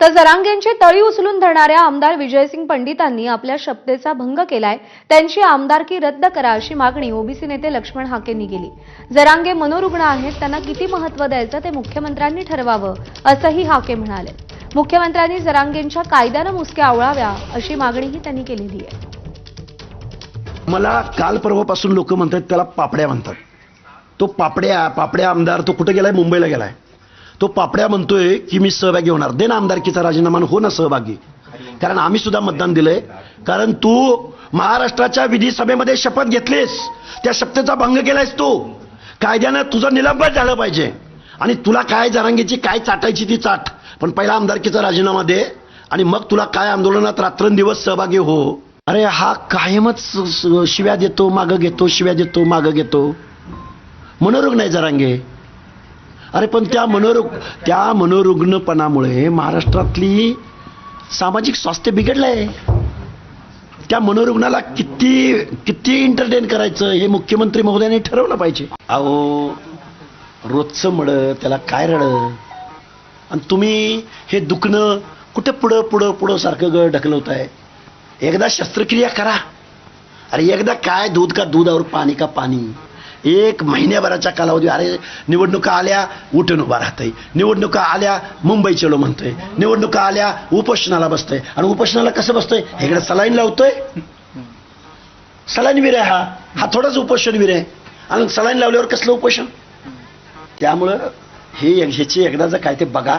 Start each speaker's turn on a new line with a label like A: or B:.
A: तर जरांगेंची तळी उचलून धरणाऱ्या आमदार विजयसिंग पंडितांनी आपल्या शपथेचा भंग केलाय. त्यांची आमदारकी रद्द करा अशी मागणी ओबीसी नेते लक्ष्मण हाकेंनी केली. जरांगे मनोरुग्ण आहेत त्यांना किती महत्त्व द्यायचं ते मुख्यमंत्र्यांनी ठरवावं असंही हाके म्हणाले. मुख्यमंत्र्यांनी जरांगेंच्या कायद्यानं मुसक्या आवळाव्या अशी मागणीही त्यांनी केलेली आहे.
B: मला काल परवापासून लोक म्हणतात त्याला पापड्या म्हणतात. तो पापड्या पापड्या आमदार तो कुठे गेलाय? मुंबईला गेलाय. तो पापड्या म्हणतोय की मी सहभागी होणार. दे ना आमदारकीचा राजीनामा हो ना सहभागी. कारण आम्ही सुद्धा मतदान दिलंय. कारण तू महाराष्ट्राच्या विधिसभेमध्ये शपथ घेतलीस. त्या शपथेचा भंग केलायस तू. कायद्यानं तुझं निलंबन झालं पाहिजे. आणि तुला काय जरांगीची काय चाटायची ती चाट. पण पहिला आमदारकीचा राजीनामा दे आणि मग तुला काय आंदोलनात रात्रंदिवस सहभागी हो. अरे हा कायमच शिव्या देतो मागं घेतो शिव्या देतो मागं घेतो. मनोरोग नाही जरांगे. अरे पण त्या मनोरुग त्या मनोरुग्णपणामुळे महाराष्ट्रातली सामाजिक स्वास्थ्य बिघडलंय. त्या मनोरुग्णाला किती किती एंटरटेन करायचं हे मुख्यमंत्री महोदयाने ठरवलं पाहिजे. अहो रोजचं मड त्याला काय रड? आणि तुम्ही हे दुखणं कुठं पुढं पुढं पुढं सारखं ग ढकलवताय? एकदा शस्त्रक्रिया करा. अरे एकदा काय दूध का दूध और पाणी का पाणी? एक महिन्याभराच्या कालावधी. अरे निवडणुका आल्या उठून उभा राहतंय. निवडणुका आल्या मुंबई चलो म्हणतोय. निवडणुका आल्या उपोषणाला बसतोय. आणि उपोषणाला कसं बसतोय? इकडे सलाईन लावतोय. सलाईन वीर हा. हा थोडाच उपोषण वीर आहे. आणि सलाईन लावल्यावर कसलं उपोषण? त्यामुळं हे ह्याची एकदा जर काय ते बघा.